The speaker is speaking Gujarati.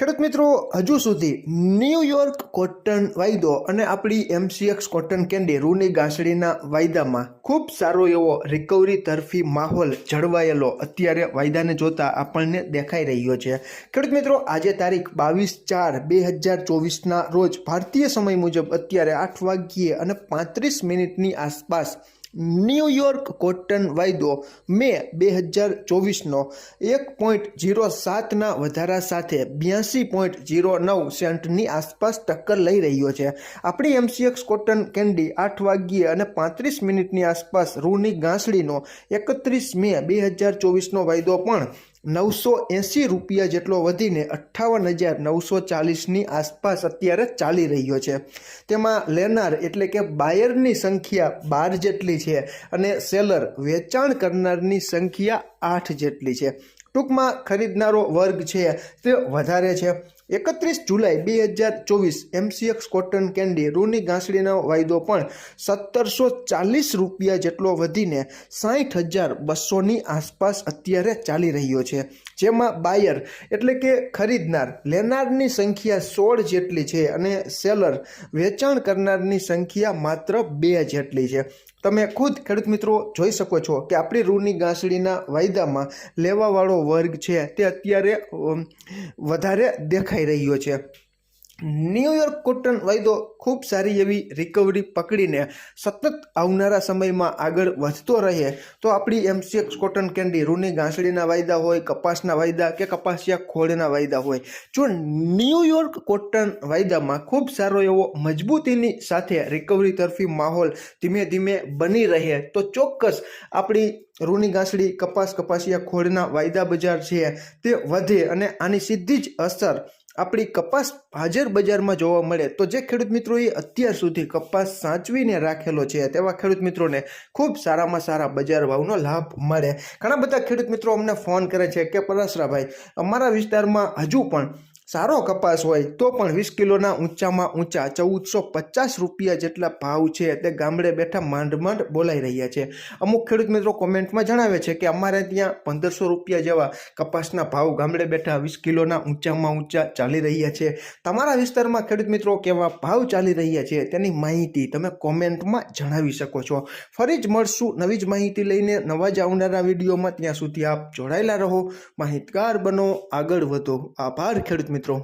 ખેડૂત મિત્રો, હજુ સુધી ન્યૂયોર્ક કોટન વાયદો અને આપણી એમસીએક્સ કોટન કેન્ડી રૂની ગાંસડીના વાયદામાં ખૂબ સારો એવો રિકવરી તરફી માહોલ જળવાયેલો અત્યારે વાયદાને જોતા આપણને દેખાઈ રહ્યો છે. ખેડૂત મિત્રો, આજે તારીખ બાવીસ ચાર બે હજાર ચોવીસના રોજ ભારતીય સમય મુજબ અત્યારે આઠ વાગ્યે અને પાંત્રીસ મિનિટની આસપાસ ન્યૂયોર્ક કોટન વાયદો મે બે હજાર ચોવીસનો એક પોઈન્ટ જીરો સાતના વધારા સાથે બ્યાસી પોઈન્ટ જીરો નવ સેન્ટની આસપાસ ટક્કર લઈ રહ્યો છે. આપણી એમસીએક્સ કોટન કેન્ડી આઠ વાગ્યે અને પાંત્રીસ મિનિટની આસપાસ રૂની ગાંસડીનો એકત્રીસ મે બે હજાર ચોવીસનો વાયદો પણ નવસો એંસી રૂપિયા જેટલો વધીને અઠ્ઠાવન હજાર નવસો ચાલીસની આસપાસ અત્યારે ચાલી રહ્યો છે. તેમાં લેનાર એટલે કે બાયરની સંખ્યા બાર જેટલી છે અને સેલર વેચાણ કરનારની સંખ્યા આઠ જેટલી છે. ટૂંકમાં ખરીદનારો વર્ગ છે તે વધારે છે. એકત્રીસ જુલાઈ બે હજાર ચોવીસ એમસીએક્સ કોટન કેન્ડી રૂની ગાંસડીનો વાયદો પણ સત્તરસો ચાલીસ રૂપિયા જેટલો વધીને સાઠ હજાર બસોની આસપાસ અત્યારે ચાલી રહ્યો છે. જેમાં બાયર એટલે કે ખરીદનાર લેનારની સંખ્યા સોળ જેટલી છે અને સેલર વેચાણ કરનારની સંખ્યા માત્ર બે જેટલી છે. તમે ખુદ ખેડૂત મિત્રો જોઈ શકો છો કે આપણી રૂની ગાંસડીના વાયદામાં લેવાવાળો વર્ગ છે તે અત્યારે વધારે વધારે દેખાઈ રહ્યો છે. ન્યૂયોર્ક કોટન વાયદો ખૂબ સારી એવી રિકવરી પકડીને સતત આવનારા સમયમાં આગળ વધતો રહે. તો આપણી એમસીએક્સ કોટન કેન્ડી રૂની ગાંસડીના વાયદા હોય, કપાસના વાયદા કે કપાસિયા ખોળના વાયદા હોય. જો ન્યૂયોર્ક કોટન વાયદામાં ખૂબ સારો એવો મજબૂતીની સાથે રિકવરી તરફી માહોલ ધીમે ધીમે બની રહે, તો ચોક્કસ આપણી રૂની ગાંસડી, કપાસ, કપાસિયા ખોળના વાયદા બજાર છે તે વધે અને આની સીધી જ અસર આપણી કપાસ હાજર બજારમાં જોવા મળે તો જે ખેડૂત મિત્રોએ અત્યાર સુધી કપાસ સાચવીને રાખેલો છે તેવા ખેડૂત મિત્રોને ખૂબ સારામાં સારા બજાર ભાવનો લાભ મળે. ઘણા બધા ખેડૂત મિત્રો અમને ફોન કરે છે કે પરસરાભાઈ અમારા વિસ્તારમાં હજુ પણ સારો કપાસ હોય તો પણ વીસ કિલોના ઊંચામાં ઊંચા ચૌદસો પચાસ રૂપિયા જેટલા ભાવ છે તે ગામડે બેઠા માંડ માંડ બોલાઈ રહ્યા છે. અમુક ખેડૂત મિત્રો કોમેન્ટમાં જણાવે છે કે અમારે ત્યાં પંદરસો રૂપિયા જેવા કપાસના ભાવ ગામડે બેઠા વીસ કિલોના ઊંચામાં ઊંચા ચાલી રહ્યા છે. તમારા વિસ્તારમાં ખેડૂત મિત્રો કેવા ભાવ ચાલી રહ્યા છે તેની માહિતી તમે કોમેન્ટમાં જણાવી શકો છો. ફરી જ મળશું નવી જ માહિતી લઈને નવા જ આવનારા વિડીયોમાં. ત્યાં સુધી આપ જોડાયેલા રહો. માહિતગાર બનો. આગળ વધો. આભાર ખેડૂત મિત્રો